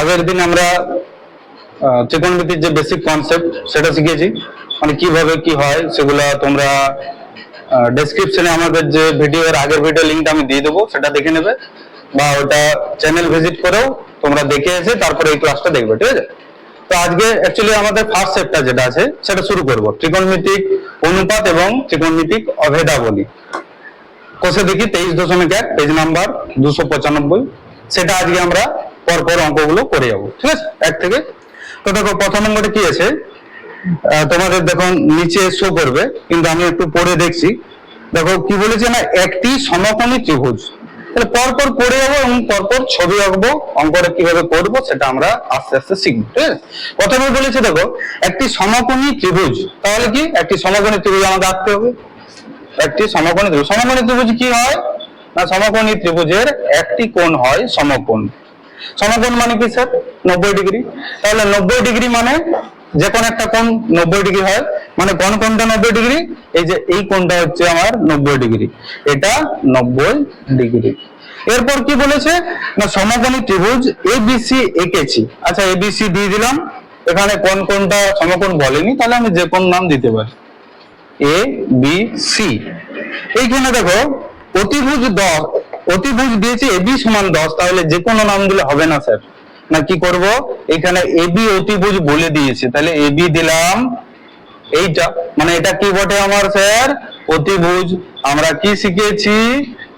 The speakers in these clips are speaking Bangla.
আগের দিন আমরা ত্রিকোণমিতির যে বেসিক কনসেপ্ট সেটা শিখেছি। মানে কীভাবে কি হয়, সেগুলা তোমরা ডেসক্রিপশনে আমাদের যে ভিডিওর আগের ভিডিও লিঙ্কটা আমি দিয়ে দেবো, সেটা দেখে নেবে। বা ওটা চ্যানেল ভিজিট করেও তোমরা দেখে এসে তারপরে এই ক্লাসটা দেখবে, ঠিক আছে? তো আজকে অ্যাকচুয়ালি আমাদের ফার্স্ট চ্যাপ্টার যেটা আছে, সেটা শুরু করব। ত্রিকোণমিতিক অনুপাত এবং ত্রিকোণমিতিক অভেদাবলী। কোষে দেখি তেইশ দশমিক এক পেজ নাম্বার দুশো পঁচানব্বই। সেটা আজকে আমরা পরপর অঙ্কগুলো করে যাব, ঠিক আছে? এক থেকে। তো দেখো, প্রথম নম্বরে কি আছে? তোমাদের দেখো, নিচে শো করবে, কিন্তু আমি একটু পড়ে দেখছি। দেখো, কি বলেছে না, একটি সমকোণী ত্রিভুজ। তাহলে পরপর পড়ে যাব এবং পরপর ছবি আঁকবো, অঙ্কটা কীভাবে করব সেটা আমরা আস্তে আস্তে শিখব, ঠিক আছে? প্রথমে বলেছে, দেখো, একটি সমকোণী ত্রিভুজ। তাহলে কি? একটি সমকোণী ত্রিভুজ আমাকে আঁকতে হবে। একটি সমকোণী ত্রিভুজ। সমকোণী ত্রিভুজ কি হয়? না, সমকোণী ত্রিভুজের একটি কোণ হয় সমকোণ। সমকোণ মানে কি স্যার নব্বই ডিগ্রি। তাহলে নব্বই ডিগ্রি মানে যে কোন একটা কোণ নব্বই ডিগ্রি হয়। মানে কোন কোণটা নব্বই ডিগ্রি? এই যে এই কোণটা হচ্ছে আমার নব্বই ডিগ্রি। এটা নব্বই ডিগ্রি। এরপর কি বলেছে? না, সমকোণী ত্রিভুজ এবিসি এঁকেছি আচ্ছা এবিসি দিয়ে দিলাম। এখানে কোন কোনটা সমকোণ বলেনি, তাহলে আমি যে কোন নাম দিতে পারি। এ বি সি এইখানে দেখো, অতিভুজ দশ অতিভুজ দিয়েছে এবি সমান দশ, তাহলে যে কোনো নাম দিলে হবে না, স্যার। না, কি করব? এখানে এবি অতিভুজ বলে দিয়েছে, তাহলে এবি দিলাম এইটা। মানে এটা কি বটে আমার, স্যার? অতিভুজ আমরা কি শিখেছি?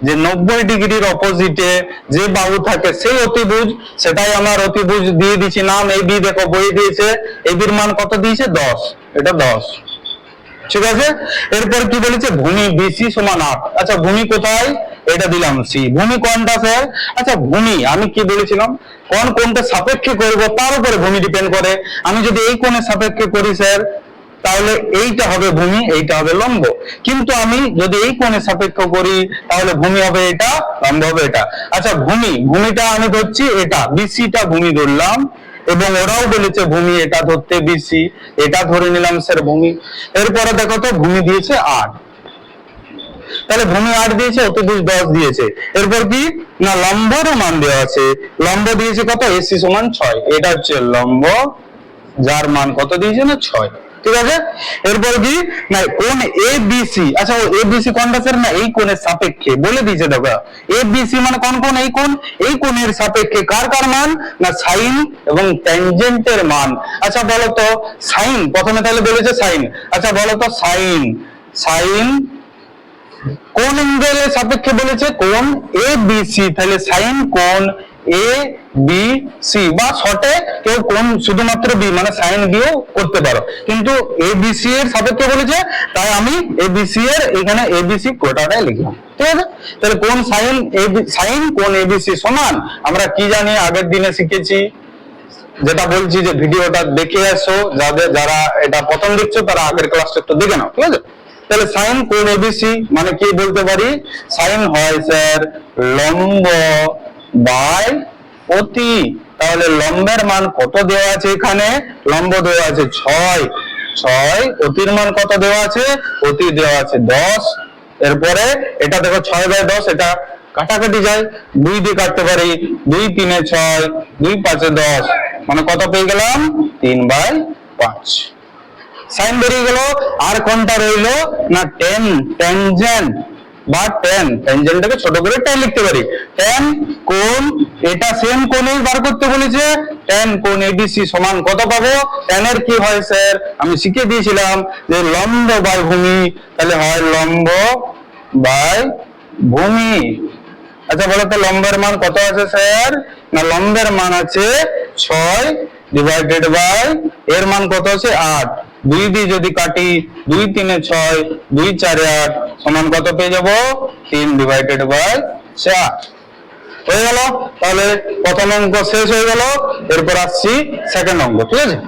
যে নব্বই ডিগ্রির অপোজিটে যে বাহু থাকে, সেই অতিভুজ সেটাই আমার অতিভুজ দিয়ে দিচ্ছি নাম এবি দেখো বই দিয়েছে। এবির মান কত দিয়েছে? দশ। এটা দশ। ঠিক আছে? এরপর কি বলেছে? ভূমি বিসি সমান আট আচ্ছা ভূমি কোথায়? এটা দিলাম সি ভূমি কোনটা স্যার আচ্ছা ভূমি, আমি কি বলেছিলাম? কোন কোনটা সাপেক্ষে করব, তার উপরে ভূমি ডিপেন্ড করে। আমি যদি এই কোণের সাপেক্ষে করি স্যার তাহলে এইটা হবে ভূমি, এইটা হবে লম্ব। কিন্তু আমি যদি এই কোণে সাপেক্ষ করি, তাহলে ভূমি হবে এটা, লম্ব হবে এটা। আচ্ছা ভূমি, ভূমিটা আমি ধরছি এটা। বিসিটা ভূমি ধরলাম। এবং ওরাও বলেছে, ভূমি, এটা ধরতে বিসি এটা ধরে নিলাম স্যার ভূমি। এরপরে দেখো তো, ভূমি দিয়েছে আট। তাহলে ভূমি আট দিয়েছে, অত অতিভুজ দশ দিয়েছে। এরপর কি? না, লম্বরও মান দেওয়া আছে। লম্ব দিয়েছে কত? এসি সমান ছয়। এটা হচ্ছে লম্ব, যার মান কত দিয়েছে না? ছয়। ঠিক আছে? এরপর কি? না, কোন এ বিসি আচ্ছা এ বিসি কোনটা স্যার না, এই কোণের সাপেক্ষে, বলে দিয়েছে দেখো। এ বিসি মানে কোন কোন এই কোণ। এই কোণের সাপেক্ষে কার কার মান? না, সাইন এবং ট্যানজেন্টের মান। আচ্ছা বলো তো, সাইন, প্রথমে তাহলে বলেছে সাইন। আচ্ছা বলো তো, সাইন। সাইন কোন অ্যাঙ্গেলের সাপেক্ষে বলেছে? কোন এ বি সি তাহলে সাইন কোন এ বি সি বা শর্টে কেউ কোন শুধুমাত্র বি মানে সাইন দিয়েও করতে পারো। কিন্তু এ বি সি এর সাপেক্ষে বলেছে, তাই আমি এ বি সি এর এখানে এ বি সি কোটাটাই লিখলাম। ঠিক আছে? তাহলে কোন সাইন এ সাইন কোন এ বি সি সমান? আমরা কি জানি, আগের দিনে শিখেছি। যেটা বলছি যে ভিডিওটা দেখে আসো যাদের যারা এটা প্রথম দেখছ, তারা আগের ক্লাসটা একটু দেখে নাও, ঠিক আছে? তাহলে সাইন কোন এবিসি মানে কি বলতে পারি? সাইন হয় স্যার লম্ব বাই অতি। তাহলে লম্বের মান কত দেওয়া আছে এখানে? লম্ব দেওয়া আছে ছয়। ছয় অতির মান কত দেওয়া আছে? অতি দেওয়া আছে দশ। এরপরে এটা দেখো ছয় বাই দশ, এটা কাটাকাটি যায়। দুই দিয়ে কাটতে পারি দুই তিনে ছয়, দুই পাঁচে দশ। মানে কত পেয়ে গেলাম? তিন বাই পাঁচ। সাইন বেরিয়ে গেল। আর কোনটা রইল? না, টেন ট্যানজেন্ট বা টেন ট্যানজেন্টটাকে ছোট করে টেন লিখতে পারি। টেন কোন এটা সেম কোণেই বার করতে বলেছে। টেন কোন এবিসি সমান কত পাবো? টেন এর কি হয় স্যার আমি শিখে দিয়েছিলাম যে লম্ব বাই ভূমি, তাহলে হয় লম্ব বাই ভূমি। আচ্ছা বলো তো লম্বের মান কত আছে স্যার না, লম্বের মান আছে ছয় ডিভাইডেড বাই এর মান কত আছে আট। দুই দিয়ে যদি কাটি, দুই তিনে ছয়, দুই চারে আট, সমান কত পেয়ে যাব? তিন ডিভাইডেড বাই চার। হয়ে গেল? তাহলে প্রথম অঙ্ক শেষ হয়ে গেল। এরপর আসছি সেকেন্ড অঙ্ক, ঠিক আছে?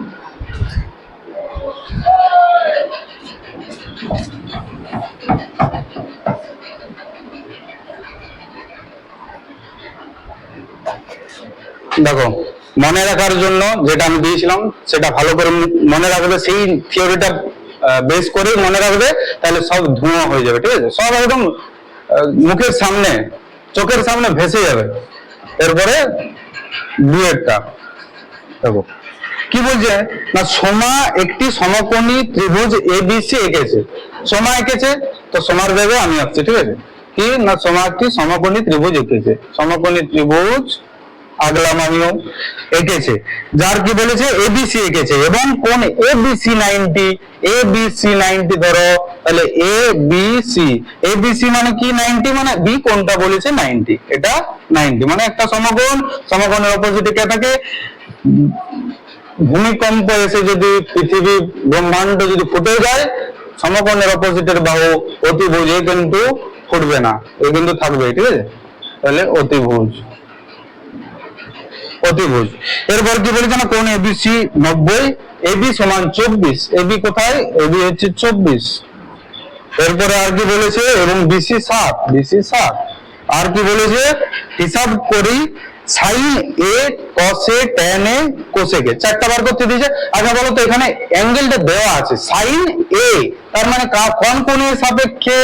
দেখো মনে রাখার জন্য যেটা আমি দিয়েছিলাম, সেটা ভালো করে মনে রাখবে, সেই থিওরিটা বেস করে মনে রাখবে, তাহলে সব ধোঁয়া হয়ে যাবে, ঠিক আছে? সব একদম মুখের সামনে, চোখের সামনে ভেসে যাবে। এরপরে দুয়েরটা দেখো, কি বলছে? না, সোমা একটি সমকোণী ত্রিভুজ এ এবিসি এঁকেছে। সোমা এঁকেছে, তো সোমার ভেবে আমি আসছি, ঠিক আছে? কি? না, সোমা একটি সমকোণী ত্রিভুজ এঁকেছে। সমকোণী ত্রিভুজ আগলাম আমিও এঁকেছে। যার কি বলেছে? এবিসি এঁকেছে। এবং কোন এবিসি নাইনটি? এবিসি নাইনটি ধরো, তাহলে এ বি সি এবিসি মানে কি নাইনটি? মানে বি কোনটা বলেছে? নাইনটি। এটা নাইনটি। মানে একটা সমকোণ। সমকোণের অপোজিটে কে থাকে। ভূমিকম্প এসে যদি পৃথিবী ব্রহ্মাণ্ড যদি ফুটে যায়, সমকোণের অপোজিটের বাহু অতিভুজ। কিন্তু ফুটবে না। এ কিন্তু থাকবে, ঠিক আছে? তাহলে অতিভুজ। অতিভুজ এরপর কি বলেছে না, কোন এবিসি নব্বই এবি সমান চব্বিশ এবি কোথায়? এবি হচ্ছে চব্বিশ। এরপরে আর কি বলেছে, এবং বিসি সাত বিসি সাত। আর কি বলেছে, হিসাব করি সাইন এ কসে ট্যান এ চারটা বার করতে দিয়েছে। আচ্ছা বলো তো, এখানে অ্যাঙ্গেলটা দেওয়া আছে। সাইন এ তার মানে কোন কোণের সাপেক্ষে?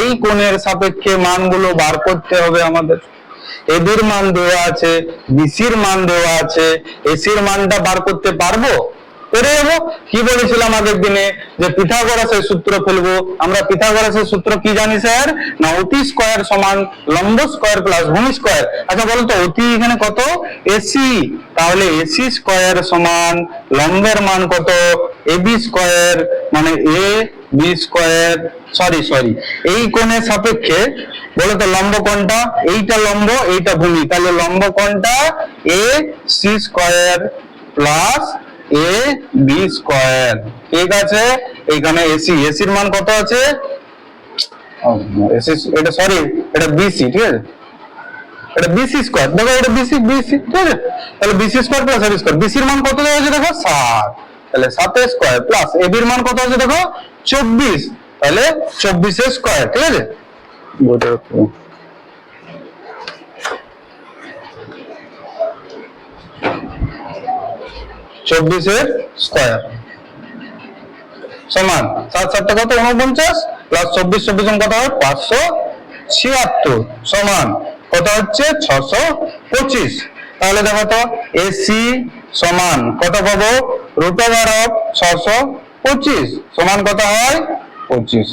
এই কোণের সাপেক্ষে মানগুলো বার করতে হবে আমাদের। এবির মান দেওয়া আছে বিসির মান দেওয়া আছে এসির মানটা বার করতে পারব? করে যাব কি বলেছিলাম আগের দিনে? যে পিথাগোরাসের সূত্র ফেলব আমরা পিথাগোরাসের সূত্র কি জানি, স্যার? না, অতি স্কয়ার সমান লম্ব স্কয়ার প্লাস ভূমি স্কয়ার আচ্ছা বলো তো, অতি এখানে কত? এসি তাহলে এসি স্কয়ার সমান লম্বের মান কত? এবি স্কয়ার মানে A B square sorry sorry এই কোণের সাপেক্ষে, বলো তো, লম্ব কোণটা? এইটা লম্ব, এইটা ভূমি। তাহলে লম্ব কোণটা A C square plus A B square ঠিক আছে? এখানে এসি এসির মান কত আছে? এসি এটা সরি এটা বিসি ঠিক আছে? এটা বিসি স্কয়ার দেখো, এটা বিসি বিসি ঠিক আছে? তাহলে BC square plus AB square বিসির মান কত আছে দেখো? সাত। তাহলে সাতের স্কয়ার প্লাস এবির মান কত আছে দেখো? চব্বিশ। তাহলে চব্বিশের স্কয়ার ঠিক আছে বইটা একটু- চব্বিশের স্কয়ার সমান সাত সাতটা কত? উনপঞ্চাশ প্লাস চব্বিশ চব্বিশ কত হয়? পাঁচশো ছিয়াত্তর। সমান কত হচ্ছে? ছশো পঁচিশ। তাহলে দেখো তো এসি সমান কত পাবো? রুট ওভার অফ ছশো পঁচিশ। সমান কত হয়? পঁচিশ।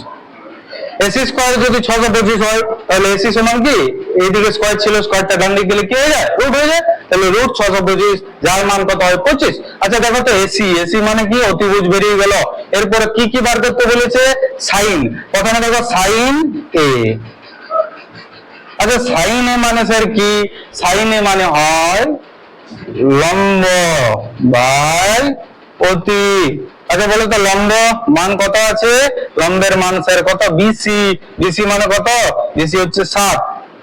এসি স্কোয়ার যদি ছশো পঁচিশ হয়, তাহলে এসি সমান কি? এইদিকে স্কোয়ার ছিল স্কোয়ারটা ডান দিকে গেলে কি হয়ে যায়? রুট হয়ে যায়। তাহলে রুট ছশো পঁচিশ, যার মান কত হয়? পঁচিশ। আচ্ছা দেখো তো এসি এসি মানে কি? অতিভুজ বেরিয়ে গেল। এরপরে কি কি বার করতে বলেছে? সাইন প্রথমে দেখো সাইন এ আচ্ছা সাইন এ মানে স্যার কি? সাইন এ মানে হয় লম্ব বাই অতি আচ্ছা বলো তো লম্ব মান কত আছে? লম্বের মান স্যার কত? বিসি বিসি মানে কত? বিসি হচ্ছে সাত।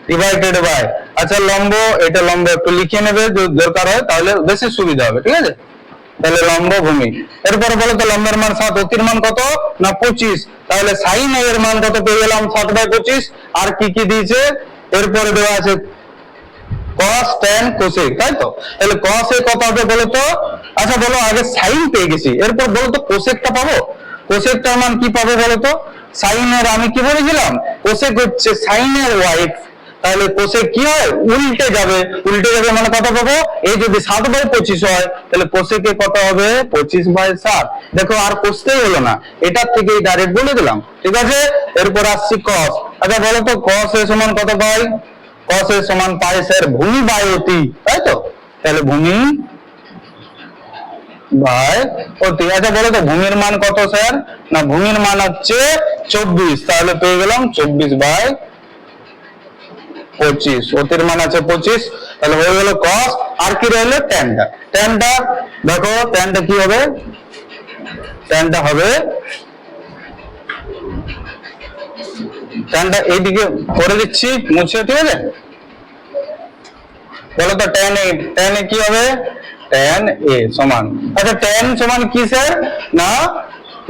ডিভাইডেড বাই আচ্ছা লম্ব, এটা লম্ব একটু লিখে নেবে দরকার হয়, তাহলে বেশি সুবিধা হবে, ঠিক আছে? তাহলে লম্ব ভূমি। এরপরে বলো তো, লম্বের মান সাত, অতির মান কত? না, পঁচিশ। তাহলে সাইন এর মান কত পেয়ে গেলাম? সাত বাই পঁচিশ। আর কি কি দিয়েছে? এরপরে দেওয়া আছে cos tan cosec তাই তো তাহলে cos এ কত হবে বলো তো আচ্ছা বলো, আগে sin পেয়ে গেছি। এরপর বলো তো cosec টা পাবো? cosec টার মান কি পাবো বলো তো sin এর আমি কি বলেছিলাম? cosec হচ্ছে sin এর ওয়াইফ তাহলে cosec কি হয়? উল্টে যাবে। উল্টে যাবে মানে কত পাবো? এই যদি সাত বাই পঁচিশ হয়, তাহলে এ কত হবে? পঁচিশ বাই সাত। দেখো, আর কষতেই হলো না। এটার থেকে ডাইরেক্ট বলে দিলাম। ঠিক আছে? এরপর আসছি cos আচ্ছা বলো তো, cos এর সমান কত পাই? Cos এর সমান পাই স্যার ভূমি বাই অতি তাই তো তাহলে ভূমি বাই অতি আচ্ছা বলো তো, ভূমির মান কত স্যার? না, ভূমির মান হচ্ছে চব্বিশ। তাহলে পেয়ে গেলাম চব্বিশ বাই পঁচিশ। অতির মান আছে পঁচিশ। তাহলে হয়ে গেল cos আর কি রইল? ট্যানটা ট্যানটা দেখো ট্যানটা কি হবে? ট্যানটা হবে ট্যানটা এইদিকে করে দিচ্ছি, মুছে, ঠিক আছে? বলো তো ট্যান এ ট্যান এ কি হবে? ট্যান এ সমান। আচ্ছা ট্যান সমান কি, স্যার? না,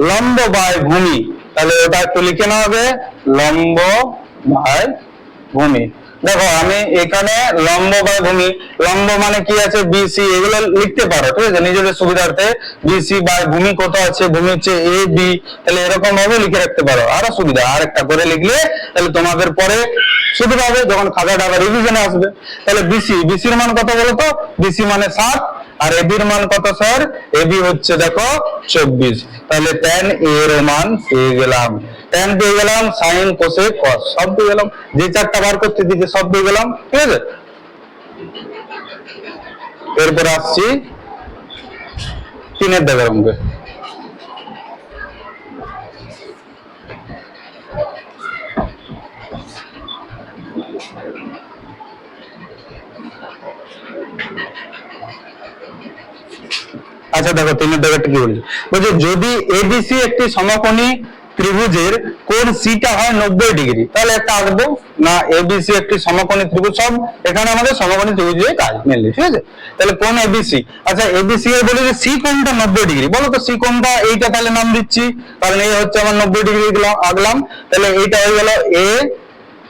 লম্ব বাই ভূমি। তাহলে ওটা একটু লিখে নেওয়া হবে, লম্ব বাই ভূমি। দেখো, আমি এখানে লম্ব বা ভূমি, লম্ব মানে কি আছে? বিসি এগুলো লিখতে পারো, ঠিক আছে? নিজেদের সুবিধার্থে বিসি বা ভূমি কত আছে? ভূমি হচ্ছে এ বি তাহলে এরকম ভাবে লিখে রাখতে পারো। আরও সুবিধা আর একটা করে লিখলে তাহলে তোমাদের পরে সুবিধা হবে, যখন খাতাটা আবার রিভিশনে আসবে। তাহলে বিসি বিসির মান কত বলো তো? বিসি মানে সাত, আর এবির মান কত স্যার এবি হচ্ছে দেখো চব্বিশ। তাহলে টেন এর মান পেয়ে গেলাম। ট্যান পেয়ে গেলাম সাইন কোসে কস সব পেয়ে গেলাম। যে চারটা বার করতে দিচ্ছে সব পেয়ে গেলাম। ঠিক আছে? এরপর আসছি তিনের অঙ্কে। আচ্ছা দেখো, তিনের দাগেরটা কি বলছে বলছে, যদি এবিসি একটি সমকোণী ত্রিভুজের কোণ সিটা হয় নব্বই ডিগ্রি। তাহলে একটা আঁকবো। না এবিসি একটি সমকোণী ত্রিভুজ সব এখানে আমাদের সমকোণী ত্রিভুজের কাজ মেনলি ঠিক আছে? তাহলে কোণ এবিসি আচ্ছা এবিসি এর বলে যে সি কোণটা নব্বই ডিগ্রি। বলো তো সি কোণটা এইটা তাহলে নাম দিচ্ছি। কারণ এই হচ্ছে আমার নব্বই ডিগ্রি আঁকলাম। তাহলে এইটা হয়ে গেল এ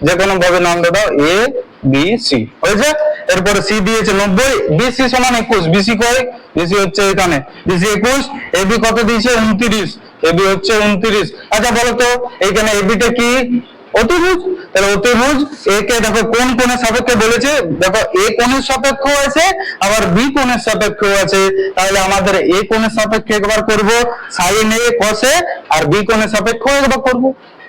যে কোনো ভাবে নাম দাও এ বি সি হয়েছে? এরপরে সি দিয়েছে নব্বই বিসি সমান একুশ। বিসি কয়? বিসি হচ্ছে এখানে। বিসি একুশ। এবি কত দিয়েছে? উনত্রিশ। এবি হচ্ছে উনত্রিশ। আচ্ছা বলো এইখানে এবিটা কি? অতিভুজ। তাহলে অতিভুজ একে দেখো, কোন কোণের সাপেক্ষে বলেছে? দেখো এ কোণের সাপেক্ষ আছে, আবার বি কোণের সাপেক্ষেও আছে। তাহলে আমাদের এ কোণের সাপেক্ষে একবার করব সাইন এ কসে আর বি কোণের সাপেক্ষে একবার করব।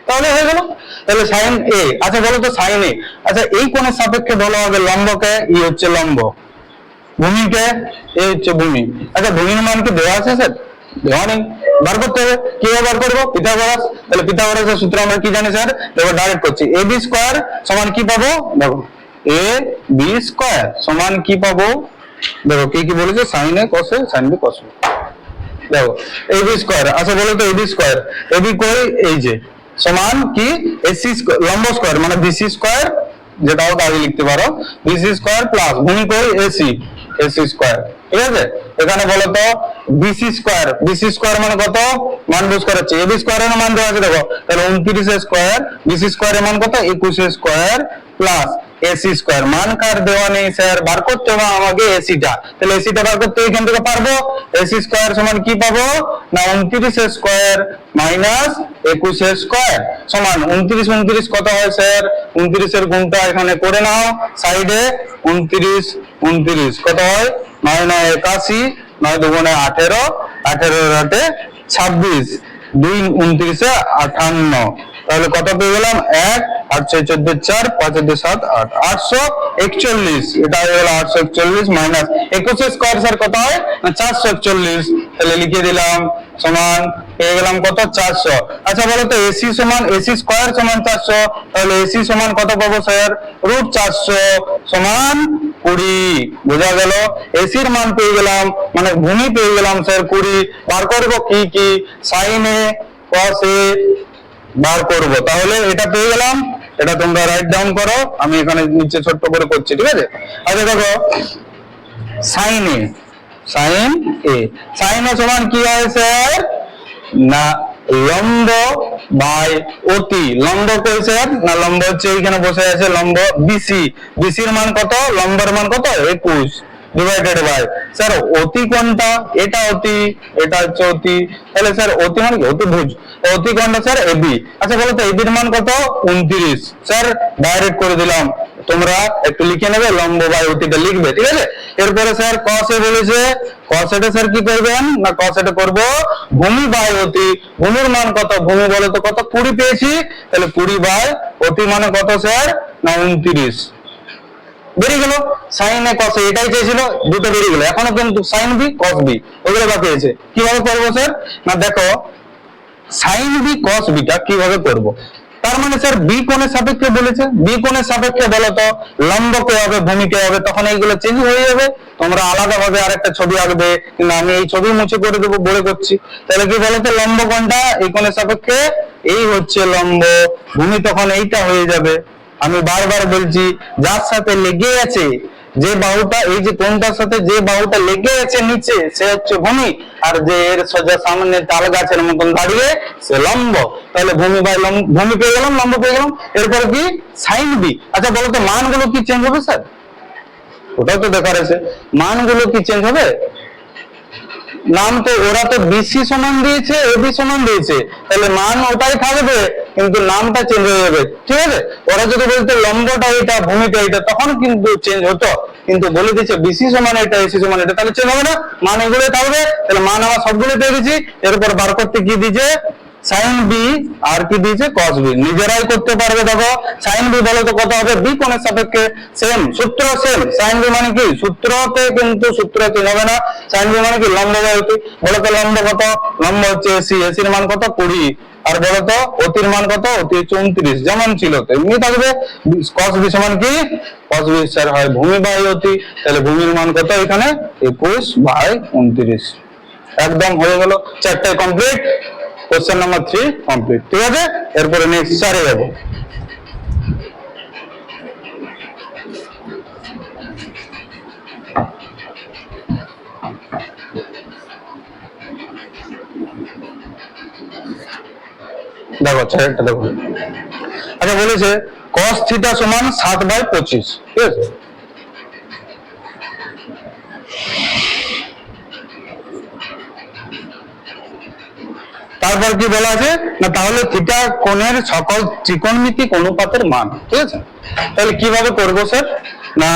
তাহলে হয়ে গেল। তাহলে সাইন এ আচ্ছা বলো তো সাইন এ আচ্ছা এই কোণের সাপেক্ষে বলা হবে লম্বকে ই হচ্ছে লম্ব। ভূমিকে এ হচ্ছে ভূমি। আচ্ছা ভূমির মান কি দেওয়া আছে, স্যার? দেওয়া বার করতে হবে। কীভাবে বার করব? পিথাগোরাস। তাহলে পিথাগোরাসের সূত্র আমরা কি জানি স্যার? দেখো ডাইরেক্ট করছি। এ বি স্কোয়ার সমান কি পাবো? দেখো। এ বি স্কোয়ার সমান কি পাবো? দেখো, কি কি বলেছে? সাইন এ কসে সাইন বি কসে দেখো, এ বি স্কোয়ার আচ্ছা বলো তো, A B square A B কই? এই যে। সমান কি? এসি লম্ব স্কোয়ার মানে বিসি স্কোয়ার যেটাও আগে লিখতে পারো। বিসি স্কোয়ার প্লাস ভূমি কই এসি এসি স্কোয়ার ঠিক আছে? এখানে বলো তো বিসি স্কোয়ার বিসি স্কোয়ার মানে কত? মান বুঝ করাচ্ছে এবি স্কোয়ারের মান দেওয়া আছে, দেখো। তাহলে উনত্রিশ স্কোয়ার বিসি স্কোয়ারের মান কত? একুশ স্কোয়ার প্লাস এসি স্কোয়ার মান কার দেওয়া নেই স্যার বার করতে হবে আমাকে এসিটা তাহলে এসিটা বার করতে এখান থেকে পারব? এসি স্কোয়ার সমান কি পাবো? না, উনত্রিশ স্কোয়ার মাইনাস একুশ স্কোয়ার সমান উনত্রিশ উনত্রিশ কত হয় স্যার উনত্রিশের গুণটা এখানে করে নাও। সাইডে উনত্রিশ উনত্রিশ। কত হয়? নয় নয়, একাশি, নয় দুগুণে আঠেরো। আঠেরো আটে ছাব্বিশ। দুই, উনত্রিশে আঠান্ন। তাহলে কত পেয়ে গেলাম? এক, আট ছয় চোদ্দ চার, পাঁচ দুই সাত আট, আটশো একচল্লিশ। এটা হয়ে গেল আটশো একচল্লিশ মাইনাস একুশে স্কোয়ার স্যার কত হয়? চারশো একচল্লিশ। তাহলে লিখে দিলাম, সমান, পেয়ে গেলাম কত? চারশো। আচ্ছা বলো তো, এসি সমান, এসি স্কোয়ার সমান চারশো। তাহলে এসি সমান কত পাবো স্যার রুট চারশো সমান কুড়ি। বোঝা গেল? এসির মান পেয়ে গেলাম মানে ভূমি পেয়ে গেলাম স্যার কুড়ি। বার করব কি কি? সাইনে কসে বার করব। তাহলে এটা পেয়ে গেলাম। এটা তোমরা রাইট ডাউন করো। আমি এখানে নিচে ছোট্ট করে করছি, ঠিক আছে? আচ্ছা দেখো। Sine A sine A sine A সমান কি হয় স্যার না, লম্ব বাই অতি। লম্ব কই স্যার না, লম্ব হচ্ছে এইখানে বসে আছে, লম্ব বিসি বিসির মান কত? লম্বের মান কত? একুশ। ডিভাইডেড বাই স্যার অতি কোনটা? এটা অতি, এটা হচ্ছে অতি। তাহলে স্যার অতি মানে কি? অতিভুজ। অতি কোনটা স্যার এবি আচ্ছা বলো তো এবির মান কত? উনত্রিশ। স্যার ডাইরেক্ট করে দিলাম। তোমরা একটু লিখে নেবে, লম্ব বাই অতিটা লিখবে, ঠিক আছে? এরপরে স্যার কসে বলেছে। কসেটে স্যার কি করবেন? না কসেটে করব? ভূমি বাই অতি। ভূমির মান কত? ভূমি বলে তো কত? কুড়ি পেয়েছি। তাহলে কুড়ি বাই অতি মানে কত স্যার না, উনত্রিশ। বেরিয়ে গেল সাইন এ কস এটাই চেয়েছিল, দুটো বেরিয়ে গেল। এখনও কিন্তু সাইন বি কস বি ওগুলো বাকি আছে কীভাবে করব স্যার না দেখো সাইন বি কস বিটা কীভাবে করব? তার মানে স্যার বি কোণের সাপেক্ষে বলেছে। বি কোণের সাপেক্ষে বলো তো লম্ব কে হবে ভূমি কে হবে, তখন এইগুলো চেঞ্জ হয়ে যাবে। তোমরা আলাদা ভাবে আরেকটা ছবি আঁকবে কিন্তু আমি এই ছবি মুছে করে দেবো, বলে করছি। তাহলে কি বলতো, লম্ব কোণটা এই কোণের সাপেক্ষে, এই হচ্ছে লম্ব, ভূমি তখন এইটা হয়ে যাবে। আমি বারবার বলছি, যার সাথে লেগে আছে যে বাহুটা, এই যে কোনটার সাথে যে বাহুটা লেগে আছে নিচে, সে হচ্ছে ভূমি। আর যে এর সোজা সামনে তাল গাছের মতন দাঁড়িয়ে, সে লম্ব। তাহলে ভূমি লম্ব, ভূমি পেয়ে গেলাম, লম্ব পেয়ে গেলাম। এরপরে কি? সাইন বি আচ্ছা বলো তো, মানগুলো কি চেঞ্জ হবে স্যার ওটাও তো দেখার আছে। মানগুলো কি চেঞ্জ হবে? নাম তো, ওরা তো বিসি সমান দিয়েছে এবি সমান দিয়েছে। তাহলে মান ওটাই থাকবে। কিন্তু নামটা চেঞ্জ হয়ে যাবে। ঠিক আছে? ওরা যদি বলতো লম্বটা এটা, ভূমিটা এটা, তখন কিন্তু চেঞ্জ হতো। কিন্তু বলে দিচ্ছে বিসি সমান এটা এসি সমান এটা, তাহলে চেঞ্জ হবে না। মান এগুলোই থাকবে। তাহলে মান আমার সবগুলো পেয়ে গেছি। এরপর বার করতে কি দিয়েছে? সাইন বি আর কি দিয়েছে? কস বি নিজেরাই করতে পারবে, দেখো। সাইন বি বলো তো কত হবে? বি কোণের সাপেক্ষে সেম সূত্র সেম সাইন বি মানে কি? সূত্রতে কিন্তু সূত্র চেঞ্জ হবে না। সাইন বি মানে কি? লম্ব বলো তো লম্ব কত? লম্ব হচ্ছে এসি এসির মান কত? কুড়ি। আর বলো তো, অতির মান কত? অতি হচ্ছে উনত্রিশ যেমন ছিল তেমনি থাকবে। কস বি সমান কি? কস বি স্যার হয় ভূমি বাই অতি। তাহলে ভূমির মান কত এখানে? একুশ বাই উনত্রিশ। একদম হয়ে গেল চারটে complete question number three complete ঠিক আছে? এরপরে নেক্সট চারে যাব। দেখো চারটা দেখো। আচ্ছা বলেছে, cos থিটা সমান সাত বাই পঁচিশ, ঠিক আছে? তারপর কি বলা আছে? না, তাহলে থিটা কোণের সকল ত্রিকোণমিতিক অনুপাতের মান, ঠিক আছে? তাহলে কীভাবে করব স্যার না,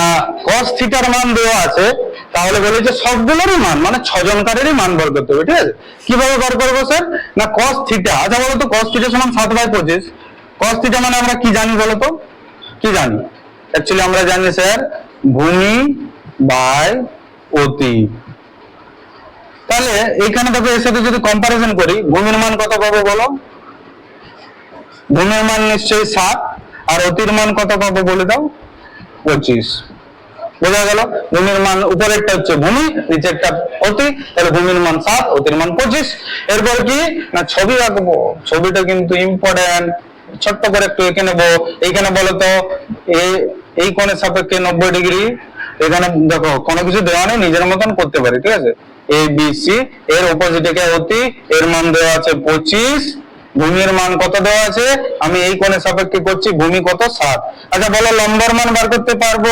cos থিটার মান দেওয়া আছে তাহলে বলে যে সবগুলোরই মান মানে ছজনকারেরই মান বার করতে হবে, ঠিক আছে? কীভাবে বার করব স্যার? না, cos থিটা আচ্ছা বলতো cos থিটা সমান সাত বাই পঁচিশ। cos থিটা মানে আমরা কি জানি বলতো কি জানি? অ্যাকচুয়ালি আমরা জানি স্যার ভূমি বাই অতি। তাহলে এইখানে দেখো, এর সাথে যদি কম্পারিজন করি, ভূমির মান কত পাবো বলো? ভূমির মান নিশ্চয়ই সাত, আর অতির মান কত পাবো বলে দাও? পঁচিশ। বোঝা গেল, ভূমির মান উপরেরটা হচ্ছে ভূমি, নিচেরটা অতি, তাহলে ভূমির মান সাত, অতির মান পঁচিশ। এরপর কি? না, ছবি আঁকবো। ছবিটা কিন্তু ইম্পর্টেন্ট ছোট্ট করে একটু এঁকে নেব। এইখানে বলো তো এই- এই কোণের সাপেক্ষে নব্বই ডিগ্রি। এখানে দেখো, কোনো কিছু দেওয়া নেই, নিজের মতন করতে পারি, ঠিক আছে? এ বি সি এর অপোজিটে অতি, এর মান দেওয়া আছে পঁচিশ। ভূমির মান কত দেওয়া আছে? আমি এই কোণের সাপেক্ষে করছি, ভূমি কত সাত। আচ্ছা বলো, লম্বের মান বার করতে পারব?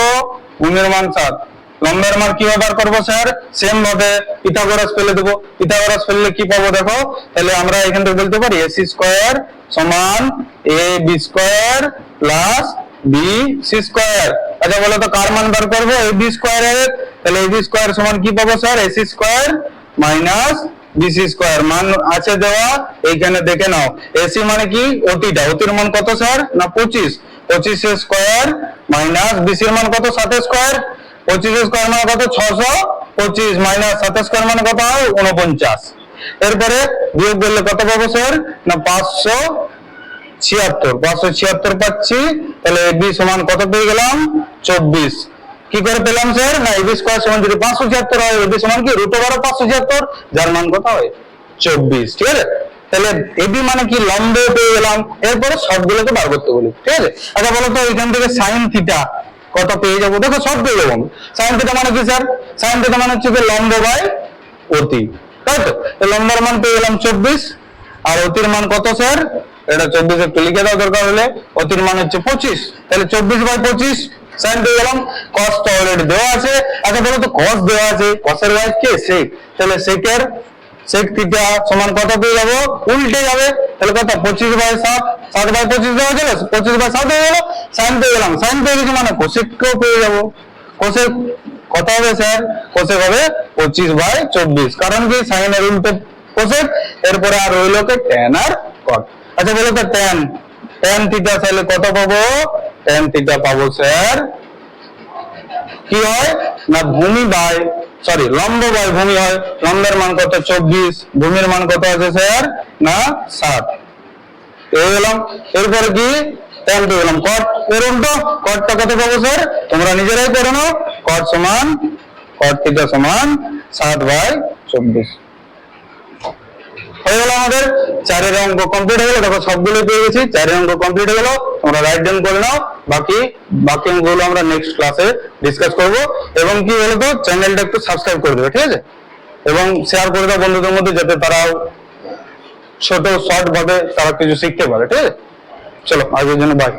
ভূমির মান সাত লম্বের মান কীভাবে বার করব, স্যার? সেম ভাবে পিথাগোরাস ফেলে দেবো। পিথাগোরাস ফেললে কি পাবো দেখো? তাহলে আমরা এখান থেকে বলতে পারি এসি স্কোয়ার সমান A B square plus B C square আচ্ছা বলো তো, কার মান বার করব? এ বি স্কোয়ারের তাহলে এ বি স্কোয়ার সমান কি পাবো, sir? AC square minus BC square মান আছে দেওয়া, এইখানে দেখে নাও। এসি মানে কি? ওটিটা ওটির মান কত, স্যার? না, পঁচিশ। পঁচিশ স্কোয়ার মাইনাস বিসির মান কত? সাত স্কোয়ার। পঁচিশ স্কোয়ার মানে কত? ছশো পঁচিশ মাইনাস সাত স্কোয়ার মানে কত? হয় উনপঞ্চাশ এরপরে বিয়োগ করলে কত পাবো, স্যার? না, পাঁচশো ছিয়াত্তর। পাঁচশো ছিয়াত্তর পাচ্ছি। তাহলে এবি সমান কত পেয়ে গেলাম? চব্বিশ। কি করে পেলাম, স্যার? না এবি স্কোয়ার সমান যদি পাঁচশো ছিয়াত্তর হয় এবি সমান কি? রুট ওভার পাঁচশো ছিয়াত্তর। যার মান কত হয়? চব্বিশ। ঠিক আছে? তাহলে এবি মানে কি? লম্ব পেয়ে গেলাম। এরপরে সবগুলোকে বার করতে বলি, ঠিক আছে? আচ্ছা বলো তো, এখান থেকে সাইন থিটা কত পেয়ে যাব? দেখো, সব পেয়ে যাব সাইন থিটা মানে কি স্যার সাইন থিটা মানে হচ্ছে লম্ব বাই অতি। তাই তো? লম্বার মান পেয়ে গেলাম চব্বিশ। আর অতির মান কত স্যার এটা চব্বিশ একটু লিখে দেওয়া দরকার হলে। অতির মান হচ্ছে পঁচিশ। তাহলে চব্বিশ বাই পঁচিশ সাইন পেয়ে গেলাম। কস তো অলরেডি দেওয়া আছে। আচ্ছা বলো তো কস দেওয়া আছে। কসের ওয়াইজ কে? সেক তাহলে সেকের সেক থিটা সমান কত পেয়ে যাব? উল্টে যাবে। তাহলে কত? পঁচিশ বাই সাত। সাত বাই পঁচিশ দেওয়া গেল পঁচিশ বাই সাত হয়ে গেল। সাইন পেয়ে গেলাম। সাইন পেয়ে গেছি মানে কোসেককেও পেয়ে যাব। কোসেক কত হবে স্যার কোসেক হবে পঁচিশ বাই চব্বিশ। কারণ কি? সাইনের উল্টো কোসেক এরপরে আর রইল কে? ট্যান আর কট আচ্ছা বলো তো ট্যান ট্যান থিটা তাহলে কত পাবো? ট্যান থিটা পাবো স্যার কি হয়? না, ভূমি বাই সরি লম্ব বাই ভূমি হয়। লম্বের মান কত? চব্বিশ। ভূমির মান কত আছে স্যার? না, সাত। পেয়ে গেলাম। এরপরে কি? ট্যান পেয়ে গেলাম। কট এর উল্টো। কটটা কত পাবো স্যার? তোমরা নিজেরাই করে নাও। কট সমান কট থিটা সমান সাত বাই চব্বিশ। হয়ে গেল আমাদের চারের অঙ্ক কমপ্লিট হয়ে গেল। দেখো সবগুলো পেয়ে গেছি। চারের অঙ্ক কমপ্লিট হয়ে গেল। তোমরা রাইট ডাউন করে নাও। বাকি বাকি অঙ্কগুলো আমরা নেক্সট ক্লাসে ডিসকাস করব। এবং কি বলতো চ্যানেলটা একটু সাবস্ক্রাইব করে দেবে, ঠিক আছে? এবং শেয়ার করে দাও বন্ধুদের মধ্যে যাতে তারাও ছোট শর্ট ভাবে তারা কিছু শিখতে পারে, ঠিক আছে? চলো, আজকের জন্য বাই